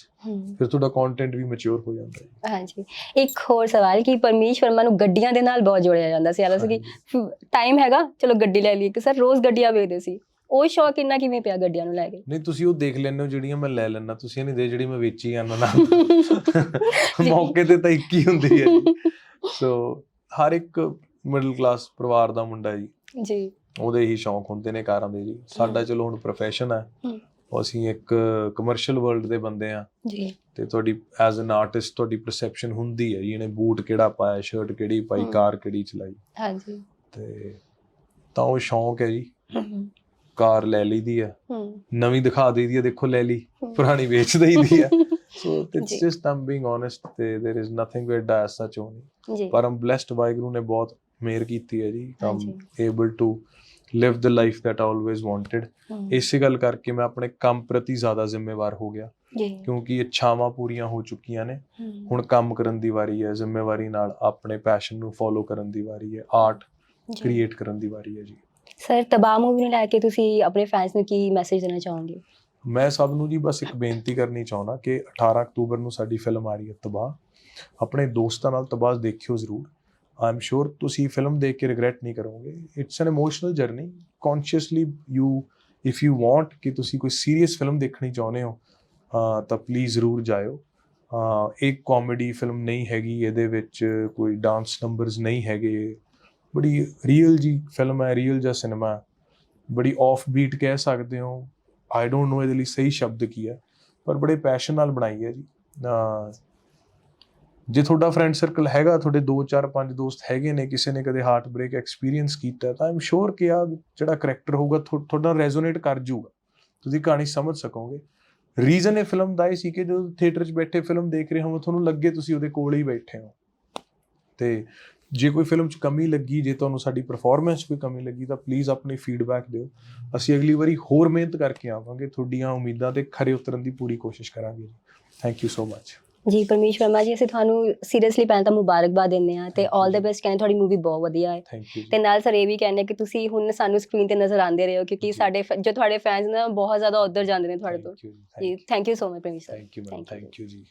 ਫਿਰ ਤੁਹਾਡਾ ਕੰਟੈਂਟ ਵੀ ਮੈਚੁਰ ਹੋ ਜਾਂਦਾ ਹੈ। ਹਾਂਜੀ। ਇੱਕ ਹੋਰ ਸਵਾਲ ਕਿ ਪਰਮੇਸ਼ ਵਰਮਾ ਨੂੰ ਗੱਡੀਆਂ ਦੇ ਨਾਲ ਬਹੁਤ ਜੋੜਿਆ ਜਾਂਦਾ ਸੀ। ਹਾਲਾਂਕਿ ਕਿ ਟਾਈਮ ਹੈਗਾ। ਚਲੋ ਗੱਡੀ ਲੈ ਲਈਏ। ਕਿ ਸਰ ਰੋਜ਼ ਗੱਡੀਆਂ ਵੇਚਦੇ ਸੀ। ਉਹ ਸ਼ੌਕ ਇੰਨਾ ਕਿਵੇਂ ਪਿਆ ਗੱਡੀਆਂ ਨੂੰ ਲੈ ਕੇ? ਨਹੀਂ ਤੁਸੀਂ ਉਹ ਦੇਖ ਲੈਂਦੇ ਹੋ ਜਿਹੜੀਆਂ ਮੈਂ ਲੈ ਲੈਣਾ ਤੁਸੀਂ ਨਹੀਂ ਦੇ ਜਿਹੜੀ ਮੈਂ ਵੇਚੀ ਜਾਂਦਾ ਨਾ। ਮੌਕੇ ਤੇ ਤਾਂ ਇੱਕ ਹੀ ਹੁੰਦੀ ਹੈ ਸੋ ਹਰ ਇੱਕ ਮਿਡਲ ਕਲਾਸ ਪਰਿਵਾਰ ਦਾ ਮੁੰਡਾ ਜੀ। ਜੀ। ਉਹਦੇ ਹੀ ਸ਼ੌਂਕ ਹੁੰਦੇ ਨੇ ਕਾਰਾਂ ਦੇ ਜੀ। ਸਾਡਾ ਚਲੋ ਹੁਣ ਪ੍ਰੋਫੈਸ਼ਨ ਹੈ। ਅਸੀਂ ਇੱਕ ਕਮਰਸ਼ੀਅਲ ਵਰਲਡ ਦੇ ਬੰਦੇ ਆ ਜੀ। ਤੇ ਤੁਹਾਡੀ ਐਜ਼ ਐਨ ਆਰਟਿਸਟ ਤੁਹਾਡੀ ਪਰਸੈਪਸ਼ਨ ਹੁੰਦੀ ਹੈ ਜੀ। ਇਹਨੇ ਬੂਟ ਕਿਹੜਾ ਪਾਇਆ ਸ਼ਰਟ ਕਿਹੜੀ ਪਾਈ। ਕਾਰ ਕਿਹੜੀ ਚਲਾਈ। ਹਾਂਜੀ। ਤੇ ਤਾਂ ਉਹ ਸ਼ੌਂਕ ਹੈ ਜੀ। ਕਾਰ ਲੈ ਲਈਦੀ ਹੈ। ਹਮ। ਨਵੀਂ ਦਿਖਾ ਦਈਦੀ ਹੈ। ਦੇਖੋ ਲੈ ਲਈ। ਪੁਰਾਣੀ ਵੇਚ ਦਈਦੀ ਹੈ। So it's. Just I'm being honest ਤੇ is nothing with as such only ਪਰ ਆਮ ਬlesed ਵਾਹਿਗੁਰੂ ਨੇ ਬਹੁਤ ਮਿਹਰ ਕੀਤੀ ਹੈ ਜੀ I'm. Able to live the life that I always wanted ਇਸੇ ਗੱਲ ਕਰਕੇ ਮੈਂ ਆਪਣੇ ਕੰਮ ਪ੍ਰਤੀ ਜ਼ਿਆਦਾ ਜ਼ਿੰਮੇਵਾਰ ਹੋ ਗਿਆ ਕਿਉਂਕਿ ਇੱਛਾਵਾਂ ਪੂਰੀਆਂ ਹੋ ਚੁੱਕੀਆਂ ਨੇ। ਹੁਣ ਕੰਮ ਕਰਨ ਦੀ ਵਾਰੀ ਹੈ ਜ਼ਿੰਮੇਵਾਰੀ ਨਾਲ ਆਪਣੇ ਪੈਸ਼ਨ ਨੂੰ ਫੋਲੋ ਕਰਨ ਦੀ ਵਾਰੀ ਹੈ ਆਰਟ। ਕ੍ਰੀਏਟ ਕਰਨ ਦੀ ਵਾਰੀ ਹੈ ਜੀ। ਸਰ ਤਬਾਹ ਮੂਵੀ ਨੂੰ ਲੈ ਕੇ ਤੁਸੀਂ ਆਪਣੇ ਫੈਨਸ ਨੂੰ ਕੀ ਮੈਸੇਜ ਦੇਣਾ ਚਾਹੋਗੇ? ਮੈਂ ਸਭ ਨੂੰ ਜੀ ਬਸ ਇੱਕ ਬੇਨਤੀ ਕਰਨੀ ਚਾਹੁੰਦਾ ਕਿ 18 ਅਕਤੂਬਰ ਨੂੰ ਸਾਡੀ ਫਿਲਮ ਆ ਰਹੀ ਹੈ ਤਬਾਹ। ਆਪਣੇ ਦੋਸਤਾਂ ਨਾਲ ਤਬਾਹ ਦੇਖਿਓ ਜ਼ਰੂਰ। ਆਈ ਐਮ ਸ਼ੋਰ ਤੁਸੀਂ ਫਿਲਮ ਦੇਖ ਕੇ ਰਿਗਰੈਟ ਨਹੀਂ ਕਰੋਗੇ। It's an emotional journey consciously you if you want ਕਿ ਤੁਸੀਂ ਕੋਈ ਸੀਰੀਅਸ ਫਿਲਮ ਦੇਖਣੀ ਚਾਹੁੰਦੇ ਹੋ ਤਾਂ ਪਲੀਜ਼ ਜ਼ਰੂਰ ਜਾਇਓ। ਅਹ ਇਹ ਕਾਮੇਡੀ ਫਿਲਮ ਨਹੀਂ ਹੈਗੀ, ਇਹਦੇ ਵਿੱਚ ਕੋਈ ਡਾਂਸ ਨੰਬਰਸ ਨਹੀਂ ਹੈਗੇ। ਬੜੀ ਰੀਅਲ ਜੀ ਫਿਲਮ ਹੈ ਰੀਅਲ ਜਿਹਾ ਸਿਨੇਮਾ ਬੜੀ ਆਫ ਬੀਟ ਕਹਿ ਸਕਦੇ ਹੋ। ਆਈ ਡੋਨਟ ਨੋ ਇਹਦੇ ਲਈ ਸਹੀ ਸ਼ਬਦ ਕੀ ਹੈ, ਪਰ ਬੜੇ ਪੈਸ਼ਨ ਨਾਲ ਬਣਾਈ ਹੈ ਜੀ। ਜੇ ਤੁਹਾਡਾ ਫਰੈਂਡ ਸਰਕਲ ਹੈਗਾ, ਤੁਹਾਡੇ 2 4 5 ਦੋਸਤ ਹੈਗੇ ਨੇ, ਕਿਸੇ ਨੇ ਕਦੇ ਹਾਰਟ ਬ੍ਰੇਕ ਐਕਸਪੀਰੀਅੰਸ ਕੀਤਾ, ਤਾਂ ਆਮ ਸ਼ੋਰ ਕਿ ਆ ਜਿਹੜਾ ਕਰੈਕਟਰ ਹੋਊਗਾ ਤੁਹਾਡਾ ਰੈਜ਼ੋਨੇਟ ਕਰ ਜਾਊਗਾ। ਤੁਸੀਂ ਕਹਾਣੀ ਸਮਝ ਸਕੋਗੇ। ਰੀਜ਼ਨ ਇਹ ਫਿਲਮ ਦਾ ਇਹ ਸੀ ਕਿ ਜਦੋਂ ਥੀਏਟਰ 'ਚ ਬੈਠੇ ਫਿਲਮ ਦੇਖ ਰਹੇ ਹੋ ਤੁਹਾਨੂੰ ਲੱਗੇ ਤੁਸੀਂ ਉਹਦੇ ਕੋਲ ਹੀ ਬੈਠੇ ਹੋ। ਤੇ ਜੇ ਕੋਈ ਫਿਲਮ 'ਚ ਕਮੀ ਲੱਗੀ, ਜੇ ਤੁਹਾਨੂੰ ਸਾਡੀ ਪਰਫਾਰਮੈਂਸ 'ਚ ਕੋਈ ਕਮੀ ਲੱਗੀ, ਤਾਂ ਪਲੀਜ਼ ਆਪਣੀ ਫੀਡਬੈਕ ਦਿਓ। ਅਸੀਂ ਅਗਲੀ ਵਾਰੀ ਹੋਰ ਮਿਹਨਤ ਕਰਕੇ ਆਵਾਂਗੇ। ਤੁਹਾਡੀਆਂ ਉਮੀਦਾਂ ਤੇ ਖਰੇ ਉਤਰਨ ਦੀ ਪੂਰੀ ਕੋਸ਼ਿਸ਼ ਕਰਾਂਗੇ ਥੈਂਕ ਯੂ ਸੋ ਮੱਚ ਜੀ ਪਰਮੇਸ਼ ਵਰਮਾ ਜੀ ਅਸੀਂ ਤੁਹਾਨੂੰ ਸੀਰੀਅਸਲੀ ਪਹਿਲਾਂ ਤਾਂ ਮੁਬਾਰਕਬਾਦ ਦਿੰਦੇ ਆ ਤੇ 올 ਦ ਬੈਸਟ ਕਹਿੰਦੇ ਤੁਹਾਡੀ ਮੂਵੀ ਬਹੁਤ ਵਧੀਆ ਹੈ। ਤੇ ਨਾਲ ਸਰ ਇਹ ਵੀ ਕਹਿੰਦੇ ਕਿ ਤੁਸੀਂ ਹੁਣ ਸਾਨੂੰ ਸਕਰੀਨ ਤੇ ਨਜ਼ਰ ਆਉਂਦੇ ਰਹੇ ਹੋ ਕਿਉਂਕਿ। ਸਾਡੇ ਜੋ ਤੁਹਾਡੇ ਫੈਨਸ ਨੇ ਬਹੁਤ ਜ਼ਿਆਦਾ ਉਧਰ ਜਾਂਦੇ ਨੇ ਤੁਹਾਡੇ ਤੋਂ। ਜੀ thank you so much Parmesh sir thank you. Thank you ਜੀ।